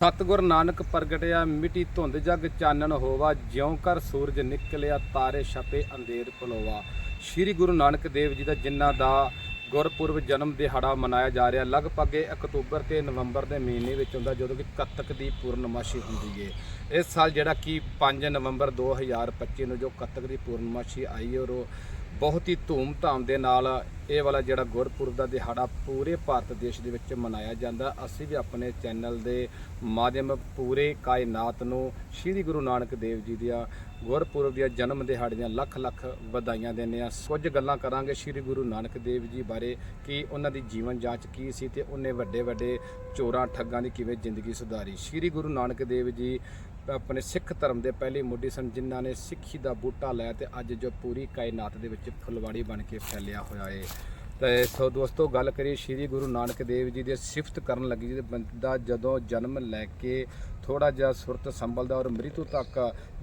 ਸਤਿਗੁਰ ਨਾਨਕ ਪ੍ਰਗਟਿਆ, ਮਿੱਟੀ ਧੁੰਦ ਜਗ ਚਾਨਣ ਹੋਵਾ, ਜਿਉਂ ਕਰ ਸੂਰਜ ਨਿਕਲਿਆ, ਤਾਰੇ ਛਪੇ ਅੰਧੇਰ ਪਲੋਵਾ ਸ੍ਰੀ ਗੁਰੂ ਨਾਨਕ ਦੇਵ ਜੀ ਦਾ ਜਿਨ੍ਹਾਂ ਦਾ ਗੁਰਪੁਰਬ ਜਨਮ ਦਿਹਾੜਾ ਮਨਾਇਆ ਜਾ ਰਿਹਾ, ਲਗਭਗ ਇਹ ਅਕਤੂਬਰ ਤੇ ਨਵੰਬਰ ਦੇ ਮਹੀਨੇ ਵਿੱਚ ਹੁੰਦਾ, ਜਦੋਂ ਕਿ ਕੱਤਕ ਦੀ ਪੂਰਨਮਾਸ਼ੀ ਹੁੰਦੀ ਹੈ ਇਸ ਸਾਲ ਜਿਹੜਾ ਕਿ 5 ਨਵੰਬਰ 2025 ਨੂੰ ਜੋ ਕੱਤਕ ਦੀ ਪੂਰਨਮਾਸ਼ੀ ਆਈ, ਔਰ ਉਹ ਬਹੁਤ ਹੀ ਧੂਮ-ਧਾਮ ਦੇ ਨਾਲ ਇਹ ਵਾਲਾ ਜਿਹੜਾ ਗੁਰਪੁਰਬ ਦਾ ਦਿਹਾੜਾ ਪੂਰੇ ਭਾਰਤ ਦੇਸ਼ ਦੇ ਵਿੱਚ ਮਨਾਇਆ ਜਾਂਦਾ। ਅਸੀਂ ਵੀ ਆਪਣੇ ਚੈਨਲ ਦੇ ਮਾਧਿਅਮ ਪੂਰੇ ਕਾਇਨਾਤ ਨੂੰ ਸ੍ਰੀ ਗੁਰੂ ਨਾਨਕ ਦੇਵ ਜੀ ਦੀਆਂ ਗੁਰਪੁਰਬ ਦੀਆਂ ਜਨਮ ਦਿਹਾੜੇ ਦੀਆਂ ਲੱਖ ਲੱਖ ਵਧਾਈਆਂ ਦਿੰਦੇ ਹਾਂ। ਕੁਝ ਗੱਲਾਂ ਕਰਾਂਗੇ ਸ੍ਰੀ ਗੁਰੂ ਨਾਨਕ ਦੇਵ ਜੀ ਬਾਰੇ, ਕਿ ਉਹਨਾਂ ਦੀ ਜੀਵਨ ਜਾਂਚ ਕੀ ਸੀ ਤੇ ਉਹਨੇ ਵੱਡੇ ਵੱਡੇ ਚੋਰਾਂ, ਠੱਗਾਂ ਦੀ ਕਿਵੇਂ ਜ਼ਿੰਦਗੀ ਸੁਧਾਰੀ। ਸ੍ਰੀ ਗੁਰੂ ਨਾਨਕ ਦੇਵ ਜੀ ਆਪਣੇ ਸਿੱਖ ਧਰਮ ਦੇ ਪਹਿਲੇ ਮੁੱਢੀ ਸਨ, ਜਿਨ੍ਹਾਂ ਨੇ ਸਿੱਖੀ ਦਾ ਬੂਟਾ ਲਾਇਆ ਤੇ ਅੱਜ ਜੋ ਪੂਰੀ ਕਾਇਨਾਤ ਦੇ ਵਿੱਚ ਫੁਲਵਾੜੀ ਬਣ ਕੇ ਫੈਲਿਆ ਹੋਇਆ ਏ। ਤੇ ਸੋ ਦੋਸਤੋ, ਗੱਲ ਕਰੀਏ ਸ੍ਰੀ ਗੁਰੂ ਨਾਨਕ ਦੇਵ ਜੀ ਦੀ ਸਿਫਤ ਕਰਨ ਲੱਗੀ ਜੀ ਬੰਦਾ ਜਦੋਂ ਜਨਮ ਲੈ ਕੇ ਥੋੜਾ ਜਿਹਾ ਸੁਰਤ ਸੰਭਲਦਾ ਔਰ ਮ੍ਰਿਤੂ ਤੱਕ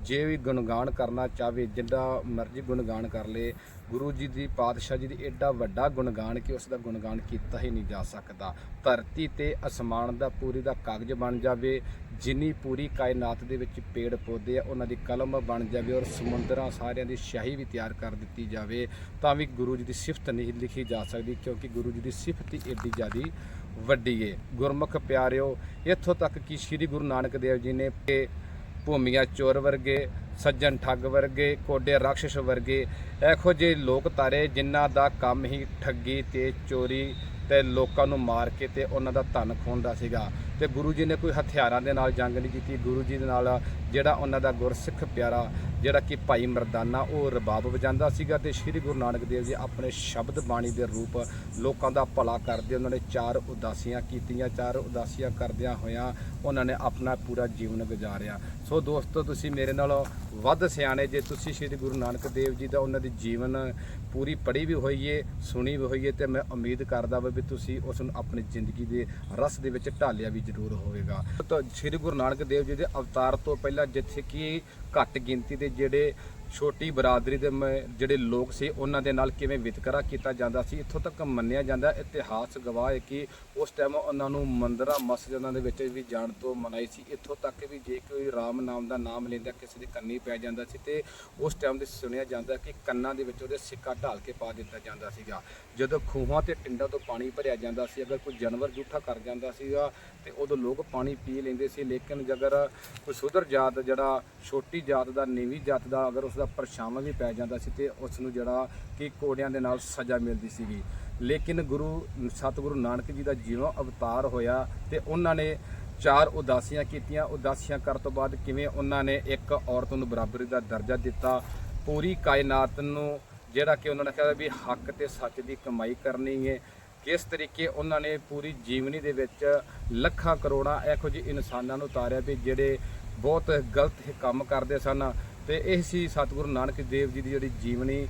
ਜੇ ਵੀ ਗੁਣਗਾਨ ਕਰਨਾ ਚਾਹਵੇ ਜਿੰਦਾ ਮਰਜ਼ੀ ਗੁਣਗਾਨ ਕਰ ਲੇ, ਗੁਰੂ ਜੀ ਦੀ, ਪਾਤਸ਼ਾਹ ਜੀ ਦੀ ਐਡਾ ਵੱਡਾ ਗੁਣਗਾਨ ਕਿ ਉਸ ਦਾ ਗੁਣਗਾਨ ਕੀਤਾ ਹੀ ਨਹੀਂ ਜਾ ਸਕਦਾ। ਧਰਤੀ ਤੇ ਅਸਮਾਨ ਦਾ, ਪੂਰੀ ਦਾ ਕਾਗਜ਼ ਬਣ ਜਾਵੇ, ਜਿੰਨੀ ਪੂਰੀ ਕਾਇਨਾਤ ਦੇ ਵਿੱਚ ਪੇੜ ਪੌਦੇ ਆ, ਉਹਨਾਂ ਦੀ ਕਲਮ ਬਣ ਜਾਵੇ ਔਰ ਸਮੁੰਦਰਾਂ ਸਾਰਿਆਂ ਦੀ ਸ਼ਾਹੀ ਵੀ ਤਿਆਰ ਕਰ ਦਿੱਤੀ ਜਾਵੇ, ਤਾਂ ਵੀ ਗੁਰੂ ਜੀ ਦੀ ਸਿਫਤ ਨਹੀਂ ਲਿਖੀ ਜਾ ਸਕਦੀ, ਕਿਉਂਕਿ ਗੁਰੂ ਜੀ ਦੀ ਸਿਫਤ ਹੀ ਏਡੀ ਜ਼ਿਆਦੀ ਵੱਡੀ ਏ। ਗੁਰਮੁਖ ਪਿਆਰਿਓ, ਇੱਥੋਂ ਤੱਕ ਕਿ ਸ੍ਰੀ ਗੁਰੂ ਨਾਨਕ ਦੇਵ ਜੀ ਨੇ ਕਿ ਭੂਮੀਆਂ ਚੋਰ ਵਰਗੇ, ਸੱਜਣ ਠੱਗ ਵਰਗੇ, ਕੋਡੇ ਰਾਖਸ਼ ਵਰਗੇ, ਇਹੋ ਜਿਹੇ ਲੋਕ ਤਾਰੇ ਜਿਨ੍ਹਾਂ ਦਾ ਕੰਮ ਹੀ ਠੱਗੀ ਤੇ ਚੋਰੀ ਤੇ ਲੋਕਾਂ ਨੂੰ ਮਾਰ ਕੇ ਤੇ ਉਹਨਾਂ ਦਾ ਧਨ ਖੋਹਦਾ ਸੀਗਾ। ਤੇ ਗੁਰੂ ਜੀ ਨੇ ਕੋਈ ਹਥਿਆਰਾਂ ਦੇ ਨਾਲ ਜੰਗ ਨਹੀਂ ਕੀਤੀ। ਗੁਰੂ ਜੀ ਦੇ ਨਾਲ ਜਿਹੜਾ ਉਹਨਾਂ ਦਾ ਗੁਰਸਿੱਖ ਪਿਆਰਾ, ਜਿਹੜਾ ਕਿ ਭਾਈ ਮਰਦਾਨਾ, ਉਹ ਰਬਾਬ ਵਜਾਉਂਦਾ ਸੀਗਾ ਤੇ ਸ੍ਰੀ ਗੁਰੂ ਨਾਨਕ ਦੇਵ ਜੀ ਆਪਣੇ ਸ਼ਬਦ ਬਾਣੀ ਦੇ ਰੂਪ ਲੋਕਾਂ ਦਾ ਭਲਾ ਕਰਦੇ, ਉਹਨਾਂ ਨੇ ਚਾਰ ਉਦਾਸੀਆਂ ਕੀਤੀਆਂ, ਚਾਰ ਉਦਾਸੀਆਂ ਕਰਦਿਆਂ ਹੋਇਆਂ ਉਹਨਾਂ ਨੇ ਆਪਣਾ ਪੂਰਾ ਜੀਵਨ ਗੁਜ਼ਾਰਿਆ। ਸੋ ਦੋਸਤੋ, ਤੁਸੀਂ ਮੇਰੇ ਨਾਲੋਂ ਵੱਧ ਸਿਆਣੇ, ਜੇ ਤੁਸੀਂ ਸ੍ਰੀ ਗੁਰੂ ਨਾਨਕ ਦੇਵ ਜੀ ਦਾ ਉਹਨਾਂ ਦੀ ਜੀਵਨ ਪੂਰੀ ਪੜ੍ਹੀ ਵੀ ਹੋਈਏ, ਸੁਣੀ ਵੀ ਹੋਈਏ ਏ ਤੇ ਮੈਂ ਉਮੀਦ ਕਰਦਾ ਵਾ ਵੀ ਤੁਸੀਂ ਉਸ ਨੂੰ ਆਪਣੀ ਜ਼ਿੰਦਗੀ ਦੇ ਰਸ ਦੇ ਵਿੱਚ ਢਾਲਿਆ ਵੀ ਜ਼ਰੂਰ ਹੋਵੇਗਾ। ਤਾਂ ਸ੍ਰੀ ਗੁਰੂ ਨਾਨਕ ਦੇਵ ਜੀ ਦੇ ਅਵਤਾਰ ਤੋਂ ਪਹਿਲਾਂ ਜਿੱਥੇ ਕਿ ਘੱਟ ਗਿਣਤੀ ਦੇ ਜਿਹੜੇ ਛੋਟੀ ਬਰਾਦਰੀ ਦੇ ਮ- ਜਿਹੜੇ ਲੋਕ ਸੀ, ਉਹਨਾਂ ਦੇ ਨਾਲ ਕਿਵੇਂ ਵਿਤਕਰਾ ਕੀਤਾ ਜਾਂਦਾ ਸੀ, ਇੱਥੋਂ ਤੱਕ ਮੰਨਿਆ ਜਾਂਦਾ, ਇਤਿਹਾਸ ਗਵਾਹ ਹੈ ਕਿ ਉਸ ਟਾਈਮ ਉਹਨਾਂ ਨੂੰ ਮੰਦਰਾਂ, ਮਸਜਿਦਾਂ ਦੇ ਵਿੱਚ ਵੀ ਜਾਣ ਤੋਂ ਮਨਾਈ ਸੀ। ਇੱਥੋਂ ਤੱਕ ਵੀ ਜੇ ਕੋਈ ਰਾਮ ਨਾਮ ਦਾ ਨਾਮ ਲੈਂਦਾ, ਕਿਸੇ ਦੇ ਕੰਨੀ ਪੈ ਜਾਂਦਾ ਸੀ ਤੇ ਉਸ ਟਾਈਮ ਦੇ ਸੁਣਿਆ ਜਾਂਦਾ ਕਿ ਕੰਨਾਂ ਦੇ ਵਿੱਚ ਉਹਦੇ ਸਿੱਕਾ ਢਾਲ ਕੇ ਪਾ ਦਿੱਤਾ ਜਾਂਦਾ ਸੀਗਾ। ਜਦੋਂ ਖੂਹਾਂ ਤੇ ਟਿੰਡਾਂ ਤੋਂ ਪਾਣੀ ਭਰਿਆ ਜਾਂਦਾ ਸੀ, ਅਗਰ ਕੋਈ ਜਾਨਵਰ ਜੂਠਾ ਕਰ ਜਾਂਦਾ ਸੀਗਾ ਤੇ ਉਦੋਂ ਲੋਕ ਪਾਣੀ ਪੀ ਲੈਂਦੇ ਸੀ, ਲੇਕਿਨ ਜੇਕਰ ਕੋਈ ਸੁਧਰ ਜਾਤ, ਜਿਹੜਾ ਛੋਟੀ ਜਾਤ ਦਾ, ਨੀਵੀਂ ਜਾਤ ਦਾ ਅਗਰ ਉਸ ਦਾ ਪਰਛਾਵਾਂ ਵੀ ਪੈ ਜਾਂਦਾ ਸੀ ਤੇ ਉਸ ਨੂੰ ਜਿਹੜਾ ਕਿ ਕੋੜਿਆਂ ਦੇ ਨਾਲ ਸਜ਼ਾ ਮਿਲਦੀ ਸੀਗੀ। ਲੇਕਿਨ ਗੁਰੂ, ਸਤਿਗੁਰੂ ਨਾਨਕ ਜੀ ਦਾ ਜਿਉਂ ਅਵਤਾਰ ਹੋਇਆ ਤੇ ਉਹਨਾਂ ਨੇ ਚਾਰ ਉਦਾਸੀਆਂ ਕੀਤੀਆਂ। ਉਦਾਸੀਆਂ ਕਰਨ ਤੋਂ ਬਾਅਦ ਕਿਵੇਂ ਉਹਨਾਂ ਨੇ ਇੱਕ ਔਰਤ ਨੂੰ ਬਰਾਬਰੀ ਦਾ ਦਰਜਾ ਦਿੱਤਾ? ਪੂਰੀ ਕਾਇਨਾਤ ਨੂੰ ਜਿਹੜਾ ਕਿ ਉਹਨਾਂ ਨੇ ਕਿਹਾ ਵੀ ਹੱਕ ਤੇ ਸੱਚ ਦੀ ਕਮਾਈ ਕਰਨੀ ਹੈ ਕਿਸ ਤਰੀਕੇ ਉਹਨਾਂ ਨੇ ਪੂਰੀ ਜੀਵਨੀ ਦੇ ਵਿੱਚ ਲੱਖਾਂ ਕਰੋੜਾਂ ਇਹੋ ਜਿਹੇ ਇਨਸਾਨਾਂ ਨੂੰ ਉਤਾਰਿਆ ਵੀ ਜਿਹੜੇ ਬਹੁਤ ਗਲਤ ਕੰਮ ਕਰਦੇ ਸਨ। ਤੇ ਇਹ ਸੀ ਸਤਿਗੁਰੂ ਨਾਨਕ ਦੇਵ ਜੀ ਦੀ ਜਿਹੜੀ ਜੀਵਨੀ।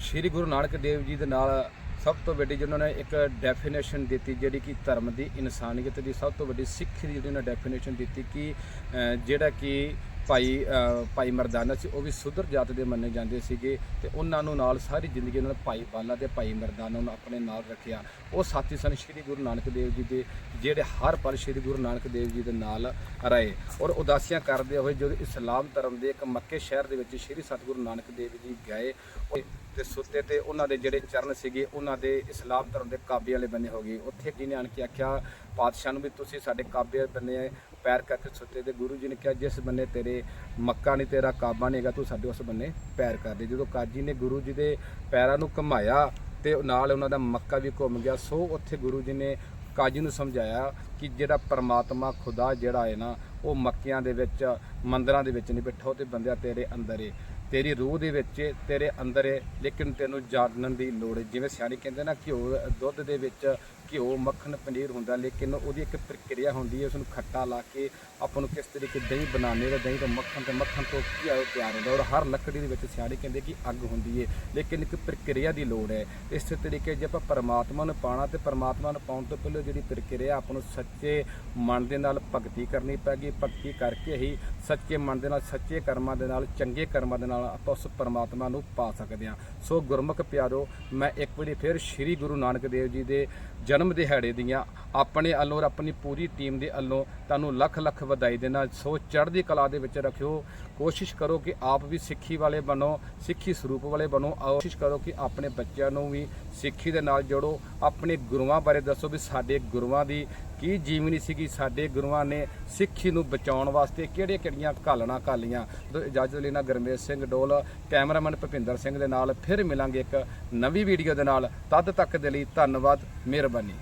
ਸ੍ਰੀ ਗੁਰੂ ਨਾਨਕ ਦੇਵ ਜੀ ਦੇ ਨਾਲ ਸਭ ਤੋਂ ਵੱਡੀ ਜਿਹਨਾਂ ਨੇ ਇੱਕ ਡੈਫੀਨੇਸ਼ਨ ਦਿੱਤੀ, ਜਿਹੜੀ ਕਿ ਧਰਮ ਦੀ ਇਨਸਾਨੀਅਤ ਦੀ ਸਭ ਤੋਂ ਵੱਡੀ ਸਿੱਖ ਦੀ ਜਿਹੜੀ ਉਹਨਾਂ ਡੈਫੀਨੇਸ਼ਨ ਦਿੱਤੀ ਕਿ ਜਿਹੜਾ ਕਿ ਭਾਈ ਭਾਈ ਮਰਦਾਨਾ ਸੀ, ਉਹ ਵੀ ਸੁਧਰ ਜਾਤ ਦੇ ਮੰਨੇ ਜਾਂਦੇ ਸੀਗੇ ਤੇ ਉਹਨਾਂ ਨੂੰ ਨਾਲ ਸਾਰੀ ਜ਼ਿੰਦਗੀ ਉਹਨਾਂ ਨੇ ਭਾਈ ਬਾਲਾ ਤੇ ਭਾਈ ਮਰਦਾਨਾ ਨੂੰ ਆਪਣੇ ਨਾਲ ਰੱਖਿਆ। ਉਹ ਸਾਥੀ ਸਨ ਸ੍ਰੀ ਗੁਰੂ ਨਾਨਕ ਦੇਵ ਜੀ ਦੇ, ਜਿਹੜੇ ਹਰ ਪਲ ਸ੍ਰੀ ਗੁਰੂ ਨਾਨਕ ਦੇਵ ਜੀ ਦੇ ਨਾਲ ਰਹੇ ਔਰ ਉਦਾਸੀਆਂ ਕਰਦੇ ਹੋਏ ਜਦੋਂ ਇਸਲਾਮ ਧਰਮ ਦੇ ਇੱਕ ਮੱਕੇ ਸ਼ਹਿਰ ਦੇ ਵਿੱਚ ਸ੍ਰੀ ਸਤਿਗੁਰੂ ਨਾਨਕ ਦੇਵ ਜੀ ਗਏ ਉਹ ਤੇ ਸੁੱਤੇ ਤੇ ਉਹਨਾਂ ਦੇ ਜਿਹੜੇ ਚਰਨ ਸੀਗੇ, ਉਹਨਾਂ ਦੇ ਇਸਲਾਮ ਧਰਮ ਦੇ ਕਾਬੇ ਵਾਲੇ ਬੰਨੇ ਹੋ ਗਏ। ਉੱਥੇ ਜਿਹਨੇ ਆਣ ਕੇ ਆਖਿਆ, ਪਾਤਸ਼ਾਹ ਨੂੰ ਵੀ ਤੁਸੀਂ ਸਾਡੇ ਕਾਬੇ ਬੰਨੇ ਪੈਰ ਕਰਕੇ ਸੁੱਤੇ ਤੇ ਗੁਰੂ ਜੀ ਨੇ ਕਿਹਾ, ਜਿਸ ਬੰਨੇ ਤੇਰੇ ਮੱਕਾ ਨਹੀਂ, ਤੇਰਾ ਕਾਬਾ ਨਹੀਂ ਹੈਗਾ, ਤੂੰ ਸਾਡੇ ਉਸ ਬੰਨੇ ਪੈਰ ਕਰ ਦੇ। ਜਦੋਂ ਕਾਜੀ ਨੇ ਗੁਰੂ ਜੀ ਦੇ ਪੈਰਾਂ ਨੂੰ ਘੁਮਾਇਆ ਤੇ ਨਾਲ ਉਹਨਾਂ ਦਾ ਮੱਕਾ ਵੀ ਘੁੰਮ ਗਿਆ, ਸੋ ਉੱਥੇ ਗੁਰੂ ਜੀ ਨੇ ਕਾਜੀ ਨੂੰ ਸਮਝਾਇਆ ਕਿ ਜਿਹੜਾ ਪਰਮਾਤਮਾ ਖੁਦਾ ਜਿਹੜਾ ਹੈ ਨਾ, ਉਹ ਮੱਕਿਆਂ ਦੇ ਵਿੱਚ, ਮੰਦਰਾਂ ਦੇ ਵਿੱਚ ਨਹੀਂ ਬੈਠਾ, ਉਹ ਤੇ ਬੰਦਿਆ ਤੇਰੇ ਅੰਦਰ ਏ। ਤੇਰੀ ਰੂਹ ਦੇ ਵਿੱਚ ਤੇਰੇ ਅੰਦਰ ਏ, ਲੇਕਿਨ ਤੈਨੂੰ ਜਾਣਨ ਦੀ ਲੋੜ ਹੈ ਜਿਵੇਂ ਸਿਆਣੇ ਕਹਿੰਦੇ ਨਾ, ਘਿਓ ਦੁੱਧ ਦੇ ਵਿੱਚ ਘਿਓ, ਮੱਖਣ, ਪਨੀਰ ਹੁੰਦਾ, ਲੇਕਿਨ ਉਹਦੀ ਇੱਕ ਪ੍ਰਕਿਰਿਆ ਹੁੰਦੀ ਹੈ ਉਸ ਨੂੰ ਖੱਟਾ ਲਾ ਕੇ ਆਪਾਂ ਨੂੰ ਕਿਸ ਤਰੀਕੇ ਦਹੀਂ ਬਣਾਉਣੇ ਦਾ ਦਹੀਂ ਤੋਂ ਮੱਖਣ ਤੇ ਮੱਖਣ ਤੋਂ ਘਿਓ ਤਿਆਰ ਹੁੰਦਾ ਔਰ ਹਰ ਲੱਕੜੀ ਦੇ ਵਿੱਚ ਸਿਆਣੇ ਕਹਿੰਦੇ ਕਿ ਅੱਗ ਹੁੰਦੀ ਹੈ, ਲੇਕਿਨ ਇੱਕ ਪ੍ਰਕਿਰਿਆ ਦੀ ਲੋੜ ਹੈ। ਇਸੇ ਤਰੀਕੇ ਜੇ ਆਪਾਂ ਪਰਮਾਤਮਾ ਨੂੰ ਪਾਣਾ ਤੇ ਪਰਮਾਤਮਾ ਨੂੰ ਪਾਉਣ ਤੋਂ ਪਹਿਲਾਂ ਜਿਹੜੀ ਪ੍ਰਕਿਰਿਆ ਆਪਾਂ ਨੂੰ ਸੱਚੇ ਮਨ ਦੇ ਨਾਲ ਭਗਤੀ ਕਰਨੀ ਪੈਗੀ ਭਗਤੀ ਕਰਕੇ ਹੀ ਸੱਚੇ ਮਨ ਦੇ ਨਾਲ, ਸੱਚੇ ਕਰਮਾਂ ਦੇ ਨਾਲ, ਚੰਗੇ ਕਰਮਾਂ ਦੇ ਨਾਲ ਆਪਾਂ ਉਸ ਪਰਮਾਤਮਾ ਨੂੰ ਪਾ ਸਕਦੇ ਹਾਂ। ਸੋ ਗੁਰਮੁਖ ਪਿਆਰੋ, ਮੈਂ ਇੱਕ ਵਾਰੀ ਫਿਰ ਸ੍ਰੀ ਗੁਰੂ ਨਾਨਕ ਦੇਵ ਜੀ ਦੇ ਜਨਮ ਜਨਮ ਦਿਹਾੜੇ ਦੀਆਂ ਆਪਣੇ ਵੱਲੋਂ ਔਰ ਆਪਣੀ ਪੂਰੀ ਟੀਮ ਦੇ ਵੱਲੋਂ ਤੁਹਾਨੂੰ ਲੱਖ ਲੱਖ ਵਧਾਈ ਦੇਣਾ ਸੋ ਚੜ੍ਹਦੀ ਕਲਾ ਦੇ ਵਿੱਚ ਰੱਖਿਓ। ਕੋਸ਼ਿਸ਼ ਕਰੋ ਕਿ ਆਪ ਵੀ ਸਿੱਖੀ ਵਾਲੇ ਬਣੋ, ਸਿੱਖੀ ਸਰੂਪ ਵਾਲੇ ਬਣੋ ਕੋਸ਼ਿਸ਼ ਕਰੋ ਕਿ ਆਪਣੇ ਬੱਚਿਆਂ ਨੂੰ ਵੀ ਸਿੱਖੀ ਦੇ ਨਾਲ ਜੋੜੋ। ਆਪਣੇ ਗੁਰੂਆਂ ਬਾਰੇ ਦੱਸੋ ਵੀ ਸਾਡੇ ਗੁਰੂਆਂ ਦੀ ਕੀ ਜੀਵਨੀ ਸੀਗੀ, ਸਾਡੇ ਗੁਰੂਆਂ ਨੇ ਸਿੱਖੀ ਨੂੰ ਬਚਾਉਣ ਵਾਸਤੇ ਕਿਹੜੇ ਕਿਹੜੀਆਂ ਘਾਲਣਾ ਘਾਲੀਆਂ। ਦੋ ਇਜਾਜ਼ਤ ਲੈਣਾ ਗਰਮੇਸ਼ ਸਿੰਘ ਡੋਲ, ਕੈਮਰਾਮੈਨ ਭੁਪਿੰਦਰ ਸਿੰਘ ਦੇ ਨਾਲ ਫਿਰ ਮਿਲਾਂਗੇ ਇੱਕ ਨਵੀਂ ਵੀਡੀਓ ਦੇ ਨਾਲ। ਤਦ ਤੱਕ ਦੇ ਲਈ ਧੰਨਵਾਦ, ਮਿਹਰਬਾਨੀ।